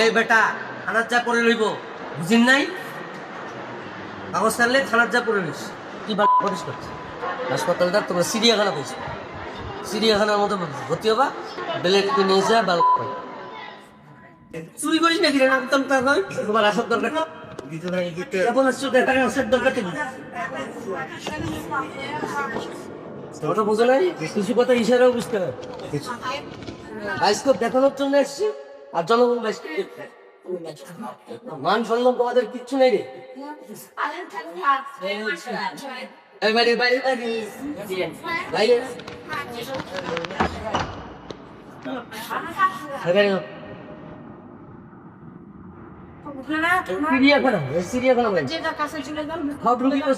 এই বেটা থানার যা করে রইব বুঝিন নাই? কাগজ কাটলে থানার যা করে রইস কি হাসপাতালটা তোমরা পেয়েছ মতো ভর্তি হবা বেলেট নিয়ে যা বাল চুরি করিস নাকি রে? নাম তোমার আসার দরকার ওটা বোঝো নাই? কিছু কথা ইশারাও বুঝতে হবে দেখানোর জন্য এসছি। আর জনগণ মান সম্মান তোমাদের কিচ্ছু নেই রে।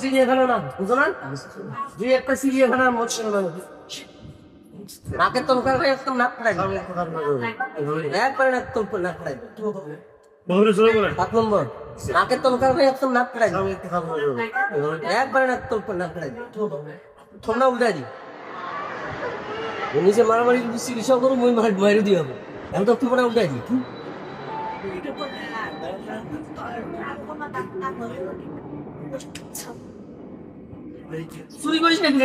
চিড়িয়াখানা না, বুঝো না? দুই একটা চিড়িয়াখানার মধ্যে নাকের তলকার হয়ে একদম নাক ফাড়াই একবারে নাক তল নাক ফাড়াই সাত নম্বর। নাকের হয়ে একদম নাক ফাড়াই একবারে নাক তল নাক উল্টাই দি নিজে মারামারি চিকিৎসা করো মই মারি দিয়ে হবে এখন তো উল্টাই দি চুরি করিস নাকি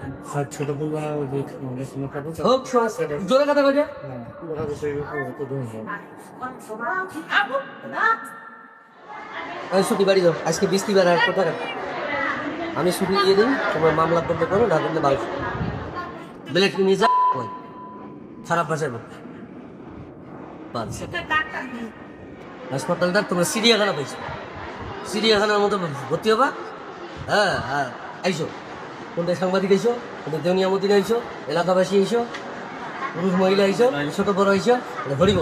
রে নাক তলকার হয় হোক জোরে কথা কইছে আমি ছুটি বাড়ি যাও। আজকে বৃষ্টিবার আর কোথা আমি ছুটি দিয়ে দিই তোমার মামলা করতে করো না করলে বাড়ি ব্লেড নিয়ে যা। কই। খারাপ ভাষায় বল। বাস। হাসপাতালটা তোমরা চিড়িয়াখানা পাইছো। চিড়িয়াখানার মতো ভর্তি হবা? হ্যাঁ হ্যাঁ। আইসো। কোনটা সাংবাদিক আইসো কোনটা দেউনিয়া মতিন আইসো এলাকাবাসী আইসো পুরুষ মহিলা আইসো ছোট বড় আইসো এটা হরিব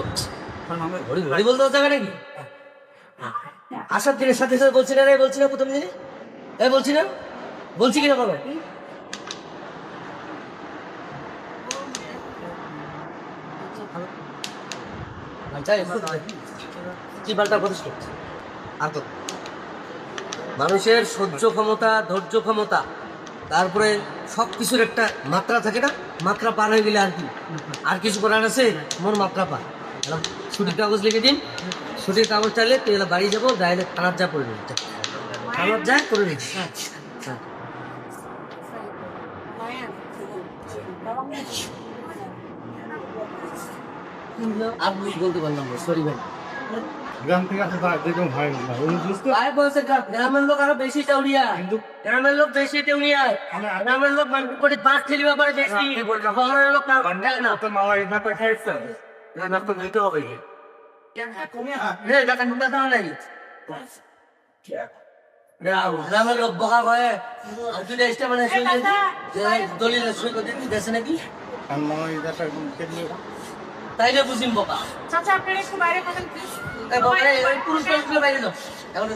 হরি হরি বলতে যাবে নাকি? আসার দিনের সাথে সাথে বলছি না রে, বলছি না প্রথম দিনে? এ, বলছি না? বলছি কিনা বলো? তো মানুষের সহ্য ক্ষমতা, ধৈর্য ক্ষমতা তারপরে সব কিছুর একটা মাত্রা থাকে না? মাত্রা পার হয়ে গেলে আর কি? আর কিছু করার আছে? মোর মাত্রা পার। ছুটির কাগজ লিখে দিন। ছুটির কাগজ চাইলে তুই এলা বাড়ি যাব ডাইরেক্ট থানার যা করে নিচ্ছি থানার যা করে নিচ্ছি আর বলতে পারলাম সরি ভাই। গ্রাম থেকে আসে তার যেরকম হয় না উনি বুঝতে ভাই বলছে গ্রা- গ্রামের লোক আরও বেশি টাউরিয়া গ্রামের লোক বেশি টাউরিয়া গ্রামের লোক মানুষ করে বাস খেলিবা পারে বেশি শহরের লোক তাও থাকে না তো মালা এটা তো খাইছে এটা তো দিতে হবে রে দেখা নিতে দাও নাই গ্রামের লোক বকা কয়ে তুই দেশটা মানে শুই যে দলিল সই করে দিতে দেশে নাকি আর মালা এটা কেটে তাইলে বুঝিম বকা চাচা আপনারা একটু বাইরে থাকেন প্লিজ বাবা পুরুষ বাইরে যাও। এখন